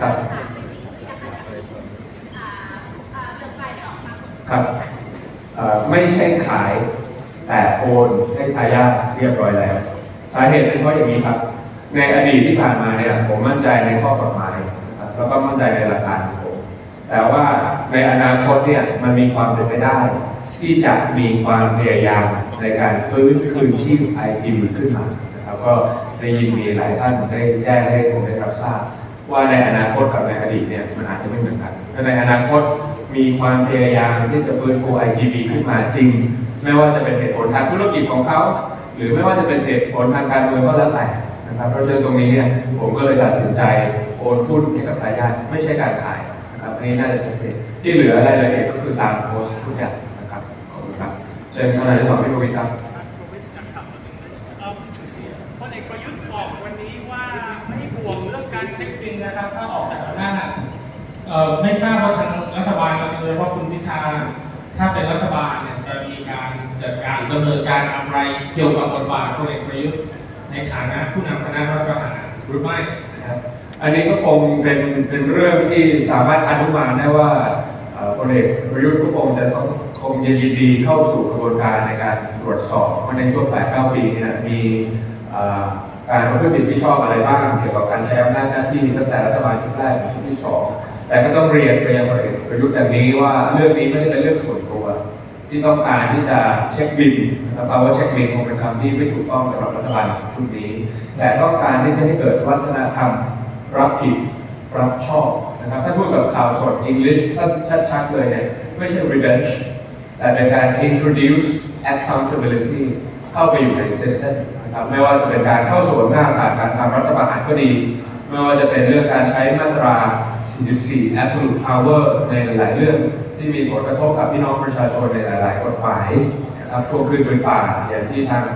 ครับ ครับไม่ใช่ขายแต่โอนให้ทายาทเรียบร้อยแล้ว สาเหตุเป็นเพราะอย่างนี้ครับ ในอดีตที่ผ่านมาเนี่ยผมมั่นใจในข้อกฎหมายนะครับแล้วก็มั่นใจในหลักการของผมแต่ว่าในอนาคตเนี่ยมันมีความเป็นไปได้ ที่จะมีความพยายามในการฟื้นคืนชีพไอทีขึ้นมานะครับก็ได้ยินมีหลายท่านได้แจ้งให้ผมได้รับทราบ ว่าในอนาคตกับในอดีตเนี่ยมันอาจจะไม่เหมือนกันถ้าในอนาคตมีความพยายามที่จะฟื้นฟู IGB ขึ้นมาจริง ไม่ว่าจะเป็นเหตุผลทางธุรกิจของเขา หรือไม่ว่าจะเป็นเหตุผลทางการเมืองก็แล้วแต่นะครับเพราะฉะนั้นตรงนี้เนี่ยผมก็เลยตัดสินใจโอนหุ้นให้กับทายาทไม่ใช่การขายนะครับอันนี้น่าจะชัดเจนที่เหลือรายละเอียดก็คือตามโพสต์ทุกอย่างนะครับขอบคุณครับเชิญท่านนายกสองพี่ทวีครับ เอกประยุทธ์บอกวันนี้ว่าไม่ห่วงเรื่องการเช็คบินนะครับ ถ้าออกจากอำนาเอ่อไม่ทราบว่าทางรัฐบาลโดยเฉพาะคุณพิธาถ้าเป็นรัฐบาลเนี่ยจะมีการจัดการดำเนินการอะไรเกี่ยวกับบทบาทพลเอกประยุทธ์ในฐานะผู้นำคณะรัฐประหารหรือไม่ครับอันนี้ก็คงเป็นเป็นเรื่องที่สามารถอนุมานได้ว่าพลเอกประยุทธ์ก็คงจะต้องคงจะยินดีเข้าสู่กระบวนการในการตรวจสอบว่าในช่วง8-9ปีเนี่ยมี การประพฤติผิดที่ชอบอะไรบ้างเกี่ยวกับการใช้อำนาจหน้าที่ตั้งแต่รัฐบาลชุดแรกถึงชุดที่สองแต่ก็ต้องเรียนไปยังประยุทธ์อย่างนี้ว่าเรื่องนี้ไม่ได้เป็นเรื่องส่วนตัว ที่ต้องการที่จะเช็คบินนะครับว่าเช็คบินคงเป็นคำที่ไม่ถูกต้องสำหรับรัฐบาลชุดนี้ แต่ต้องการที่จะให้เกิดวัฒนธรรมรับผิดรับชอบนะครับถ้าพูดกับข่าวสด English ชัดๆเลยเนี่ยไม่ใช่ revenge แต่เป็นการ introduce accountability เข้าไปอยู่ใน system นะครับไม่ว่าจะเป็นการเข้าสู่อำนาจผ่านการทำรัฐประหารก็ดี ไม่ว่าจะเป็นเรื่องการใช้มาตรา 44 absolute power ในหลาย ๆ เรื่องที่มีผลกระทบกับพี่น้องประชาชนในหลาย ๆ กฎหมายนะครับทวงคืนผืนป่าอย่างที่ทาง